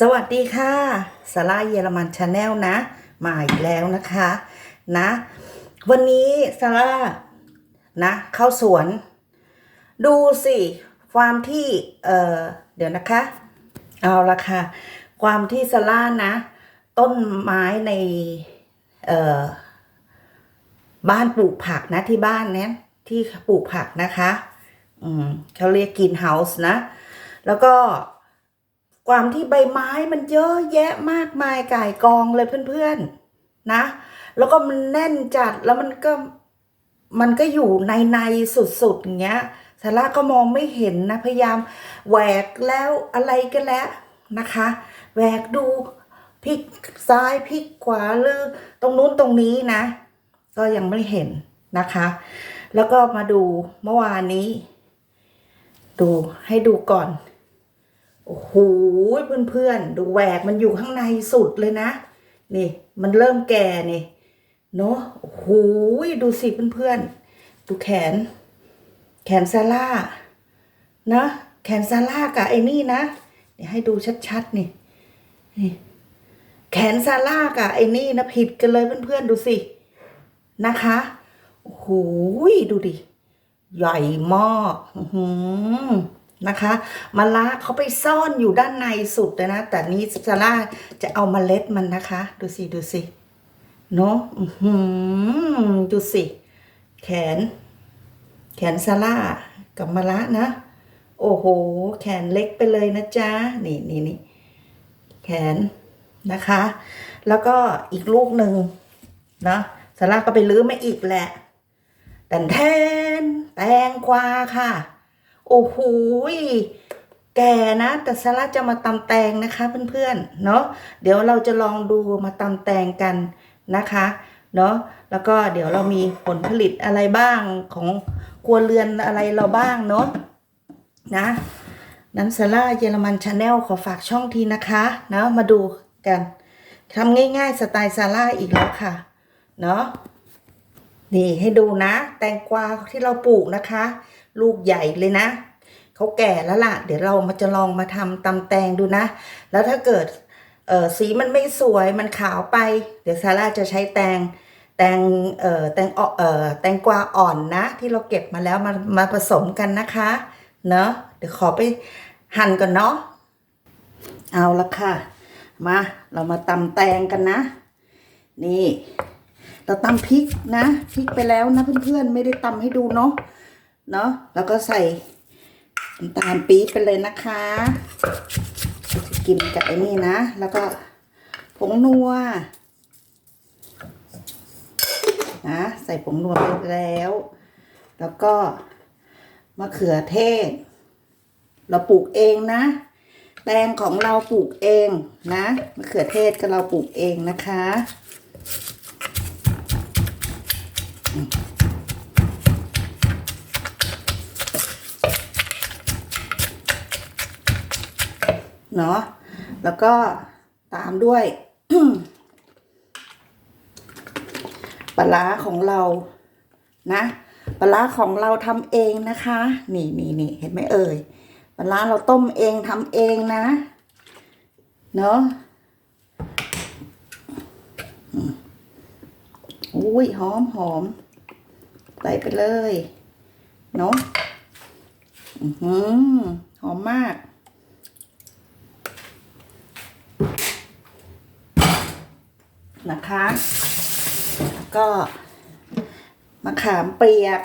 สวัสดีค่ะสาราเยอรมันชาแนลนะ มาอีกแล้วนะคะนะ วันนี้ซาร่านะเข้าสวน ดูสิความที่เออเดี๋ยวนะคะ เอาละค่ะ ความที่ซาร่านะ ต้นไม้ในเออบ้านปลูกผักนะที่บ้านเนี้ยที่ปลูกผักนะคะ อืมเขาเรียกกรีนเฮาส์นะ แล้วก็ ความที่ใบไม้มันเยอะแยะมากมายก่ายกองเลยเพื่อนๆนะ แล้วก็มันแน่นจัดแล้วมันก็มันก็อยู่ในในสุดๆอย่างเงี้ยซาร่าก็มองไม่เห็นนะพยายามแหวกแล้วอะไรกันแล้วนะคะแหวกดูพลิกซ้ายพลิกขวาหรือตรงนู้นตรงนี้นะ ก็ยังไม่เห็นนะคะ แล้วก็มาดูเมื่อวานนี้ ดูให้ดูก่อน โอ้โหเพื่อนๆ ดูแหวกมันอยู่ข้างในสุดเลยนะ นี่ มันเริ่มแก่นี่เนาะโอ้โหดูสิเพื่อนๆ ดูแขน แขนซาร่านะแขนซาร่ากับไอ้นี่นะเดี๋ยให้ดูชัดๆนี่นี่ แขนซาร่ากับไอ้นี่นะผิดกันเลยเพื่อนๆดูสินะคะโอ้โหดูดิ ใหญ่มากอือ นะคะมะละเขาไปซ่อนอยู่ด้านในสุดเลยนะ แต่นี้ซาร่าจะเอาเมล็ดมันนะคะ ดูสิดูสิเนาะดูสิ แขน แขนซาร่ากับมะละนะ โอ้โห แขนเล็กไปเลยนะจ๊ะ นี่นี่นี่แขนนะคะ แล้วก็อีกลูกหนึ่งเนาะซาร่าก็ไปลื้อมาอีกแหละแต่แทนแตงกวาค่ะ โอ้โหแก่นะ แต่ซาร่าจะมาตำแตงนะคะเพื่อนๆเนาะเดี๋ยวเราจะลองดูมาตำแตงกันนะคะเนาะแล้วก็เดี๋ยวเรามีผลผลิตอะไรบ้างของครัวเรือนอะไรเราบ้างเนาะนะนั้นซาร่าเยอรมันชาแนลขอฝากช่องทีนะคะเนาะมาดูกันทำง่ายๆสไตล์ซาร่าอีกแล้วค่ะเนาะนี่ให้ดูนะ แตงกวาที่เราปลูกนะคะ ลูกใหญ่เลยนะเขาแก่แล้วล่ะ เดี๋ยวเรามาจะลองมาทำตำแตงดูนะ แล้วถ้าเกิดเออสีมันไม่สวยมันขาวไป เดี๋ยวซาร่าจะใช้แตงแตงเอ่อแตงเอ่อแตงกวาอ่อนนะ ที่เราเก็บมาแล้วมามาผสมกันนะคะ เนาะเดี๋ยวขอไปหั่นก่อนเนาะเอาละค่ะ มาเรามาตำแตงกันนะ นี่ เราตำพริกนะพริกไปแล้วนะเพื่อนๆไม่ได้ตำให้ดูเนาะ เนาะแล้วก็ใส่น้ำตาลปี๊บไปเลยนะคะจะกินกับไอ้นี่นะ แล้วก็ผงนัวนะใส่ผงนัวไปแล้ว แล้วก็มะเขือเทศ เราปลูกเองนะแตงของเราปลูกเองนะมะเขือเทศก็เราปลูกเองนะคะ เนาะแล้วก็ตามด้วยปลาของเรานะปลาของเราทำเองนะคะ นี่นี่นี่เห็นไหมเอ่ยปลาเราต้มเองทำเองนะเนาะอุ้ยหอมหอมใส่ไปเลย เนาะอือหือหอมมาก นะคะแล้วก็มะขามเปียก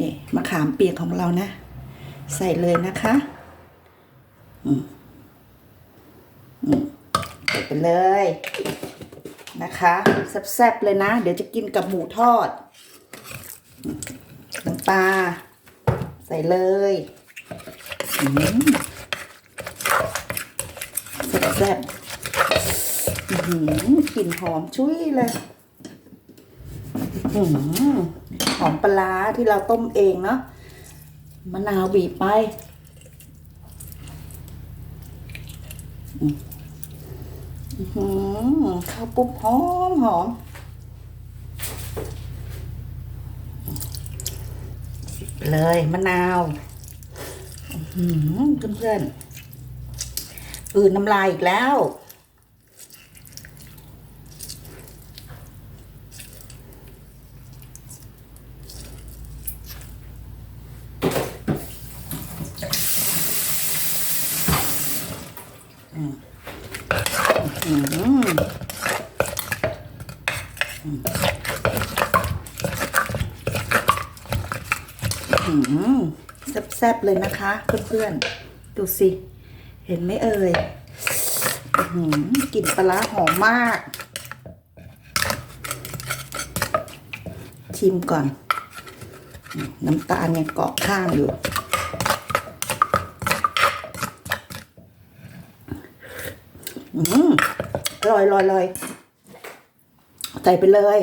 นี่มะขามเปียกของเรานะ ใส่เลยนะคะ อืมอืมใส่ไปเลยนะคะแซ่บๆเลยนะ เดี๋ยวจะกินกับหมูทอดน้ำปลาใส่เลยอืมแซ่บๆ กลิ่นหอมชุยเลยหือหอมปลาที่เราต้มเองเนาะมะนาวบีบไปอืมเข้าวปุ๊บหอมหอมเลยมะนาวหือเพื่อนๆอื่นน้ำลายอีกแล้ว แซ่บๆเลยนะคะ เพื่อนๆ ดูสิ เห็นไหมเอ่ยอื้อหือกลิ่นปลาร้าหอมมาก ชิมก่อน น้ำตาลยังเกาะข้างอยู่อืม อร่อยลอยลอยใส่ไปเลย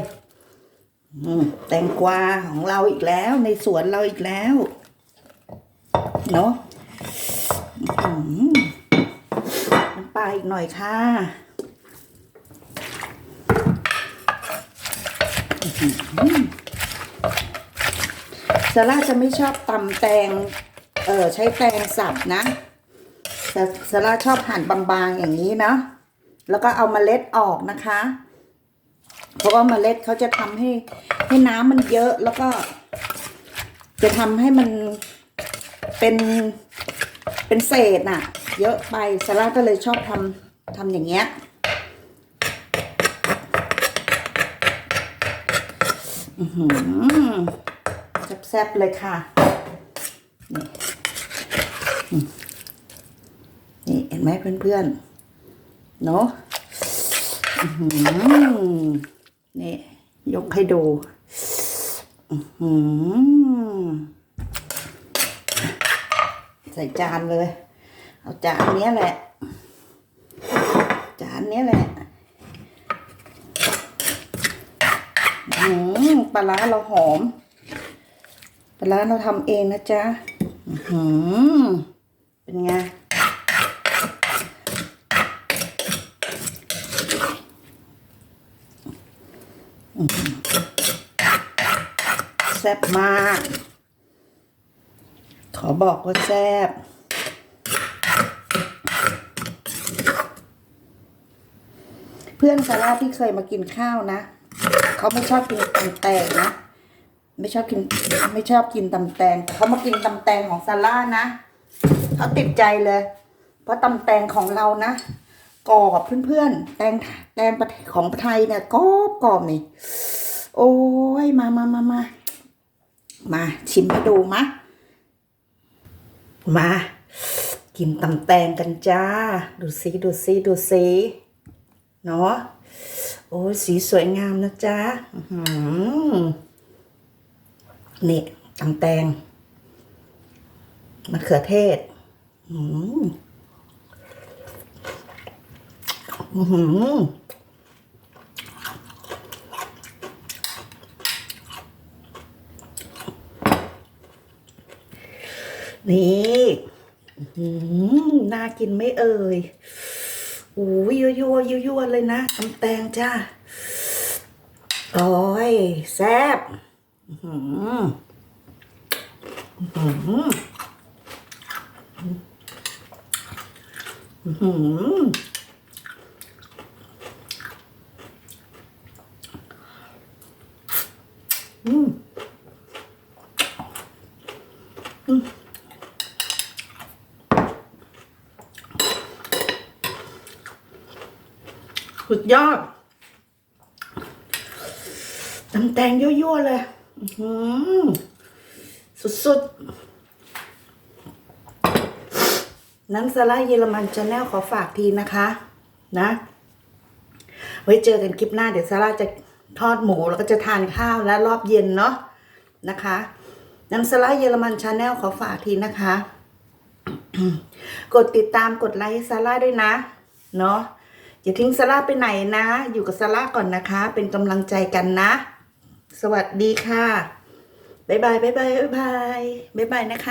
อืมแตงกวาของเราอีกแล้ว ในสวนเราอีกแล้ว เนาะอื้อหือน้ำปลาอีกหน่อยค่ะอื้อหือซาร่าจะไม่ชอบตำแตง เออใช้แตงสับนะแต่ซาร่าชอบหั่นบางๆอย่างนี้นะ แล้วก็เอามาเมล็ดออกนะคะ เพราะว่าเมล็ดเขาจะทำให้ให้น้ำมันเยอะแล้วก็ จะทำให้มันเป็นเป็นเศษน่ะ เยอะไปซาร่าก็เลยชอบทำทำอย่างเงี้ยอือหือแซ่บๆเลยค่ะนี่อืมนี่เห็นไหมเพื่อนๆ เนาะนี่ยกให้ดูใส่จานเลย เอาจานนี้แหละ จานนี้แหละปลาร้าเราหอม ปลาร้าเราทำเองนะจ๊ะเป็นไง แซ่บมาก ขอบอกว่าแซ่บเพื่อนซาร่าที่เคยมากินข้าวนะ เขาไม่ชอบกินตำแตงนะ ไม่ชอบกินไม่ชอบกินตำแตงแต่เขามากินตำแตงของซาร่านะเขาติดใจเลย เพราะตำแตงของเรานะ กรอบเพื่อนๆ แตงแตงของไทยเนี่ยกรอบกรอบนี่ โอ้ยมามามามามาชิมให้ดูมะ มา กินตำแตงกันจ้า ดูสิดูสิดูสิเนาะโอ้ยสีสวยงามนะจ๊ะอื้อหือนี่ตำแตงมะเขือเทศ อืม อือหือนี่หือน่ากินไม่เอ่ยโอ้ยยั่วยั่วยั่วยั่วเลยนะตำแตงจ้าโอ้ยแซ่บอื้อหืออื้อ อืมอืมสุดยอดตำแตงยั่วๆเลยอื้อหือสุดๆ นั้นสไลด์เยอรมันชาแนลขอฝากทีนะคะ นะ ไว้เจอกันคลิปหน้าเดี๋ยวซาร่าจะ ทอดหมูแล้วก็จะทานข้าวและรอบเย็นเนาะนะคะน้ำสไลด์เยอรมันชาแนลขอฝากทีนะคะ กดติดตามกดไลค์ซาร่าด้วยนะ เนาะอย่าทิ้งซาร่าไปไหนนะ อยู่กับซาร่าก่อนนะคะ เป็นกำลังใจกันนะ สวัสดีค่ะ บ๊ายบาย บ๊ายบาย บ๊ายบาย บ๊ายบายนะคะ